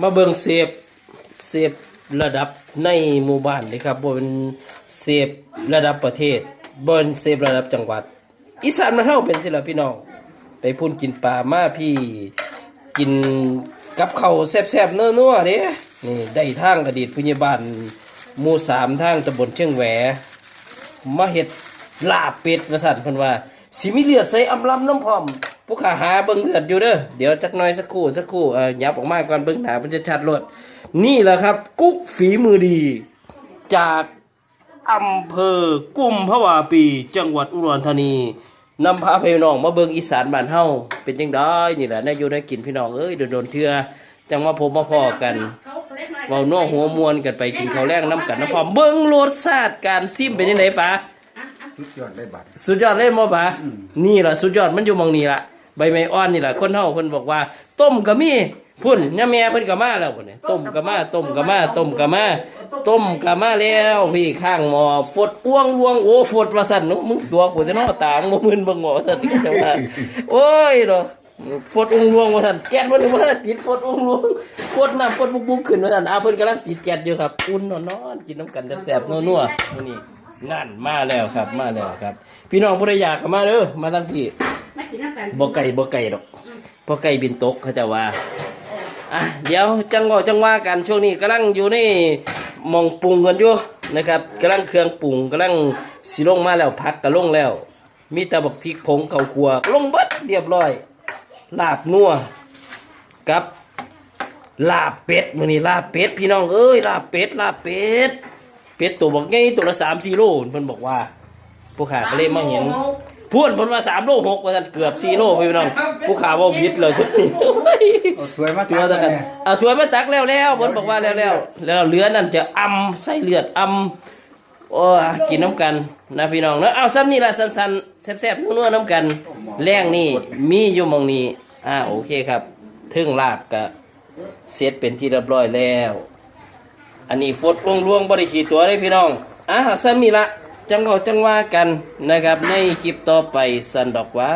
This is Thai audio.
มาเบิ่งเสพเสพระดับในหมู่บ้านเลยครับบนเสพระดับประเทศบนเสพระดับจังหวัด อีสานมันเฮาเป็นสิละพี่น้องไปพุ่นกินปลามาพี่กินกับเข้าแซ่บๆนัวๆเด้นี่ได้ทางอดีตผู้ใหญ่บ้านหมู่สามทางตำบลเชียงแหวมาเฮ็ดลาบเป็ดว่าสั่นพิ่นว่า สิมีเลือดใส่อำลำน้ำพร้อม ผู้ขาหาเบิ่งเลือดอยู่เด้อเดี๋ยวจักหน่อยสักครู่สักครู่เอ่อยับออกมาก่อนเบิ่งหน้ามันจะชัดรดนี่แหละครับ กุ๊กฝีมือดี จากอำเภอกุมภาวาปี จังหวัดอุดรธานีนำพาพี่น้องมาเบิ่งอีสานบ้านเฮาเป็นจังไดนี่แหละได้อยู่ได้กินพี่น้องเอ้ยโดนๆเทื่อจังมาพบมาพอกันเว้านัวหัวมวนกันไปกินข้าวแรงน้ำกันน้ำพร้อมเบิ่งรสชาติการซิมเป็นยังไงปะสุดยอดได้บัตรสุดยอดเลยบ่ปะนี่ล่ะสุดยอดมันอยู่หมองนี้ล่ะ ใบไม้อ่อนนี่แหละคนเฮาคนบอกว่า ต้มก็มีพุ่นยาแม่เพิ่นก็มาแล้วพุ่นนี่ต้มก็มาต้มก็มาต้มก็มาต้มก็มาแล้วพี่ข้างหม้อฟดอ้วงลวงโอ้ฟดว่าซั่นนมึงตัวกูจะนาะตามงบ่มึนบ่งอซั่นที่จะว่าโอ้ยเนาะฟดอุ้งลวงว่าซั่นแก๊สบ่ได้ว่าติดฟดอุ้งลวงฟดน้ำฟดบุกๆขึ้นว่าซั่นอาเพิ่นกำลังติดแก๊สอยู่ครับอุ่นนอนกินน้ำกันแซ่บๆนัวๆนี้นั่นมาแล้วครับ มาแล้วครับ พี่น้องผู้ใดอยากเข้ามาเด้อมาทั้งที่ ไม่กินน้ำกันบ่ไก่บ่ไก่ดอกบ่ไก่บินตกเขาจะว่าอะเดี๋ยวจังหวะจังว่ากันช่วงนี้กำลังอยู่ในหมองปรุงกันอยู่นะครับกำลังเครื่องปรุงกำลังสิลงมาแล้วพักก็ลงแล้ว มีแต่บักพริกผงข้าวคั่วลงเบิดเรียบร้อย ลาบนัวกับลาบเป็ดมื้อนี้ลาบเป็ดพี่น้องเอ้ยลาบเป็ดลาบเป็ดเป็ดตัวบักใหญ่ตัวละ3-4โลเพิ่นบอกว่าผู้ขาก็เลยมาเห็น พูดเพิ่นว่า3โล6ว่าซั่นเกือบ4โลพี่น้องผู้ขาว่าผิดเลยตัวนี้เอาถ้วยมาตัตัววตะตะกักันนเอาถ้วยมาตักแล้วแล้วเพิ่นบอกว่าแล้วแล้วแล้วเหลือนั่นจะอำใส่เลือดอำโอ้ยกินน้ำกันนะพี่น้องเนาะเอาซ้ำนี่ล่ะสั้นๆแซ่บๆนัวๆน้ำกัน แรงนี่มีอยู่หมองนี้อ่าโอเคครับถึงลาบก็เสร็จเป็นที่เรียบร้อยแล้ว อันนี้ฟดลวงลวงๆบริขีดตัวเลยพี่น้องอะซ้ำนี่ละ จังเราจังว่ากันนะครับในคลิปต่อไปสันดอกว่า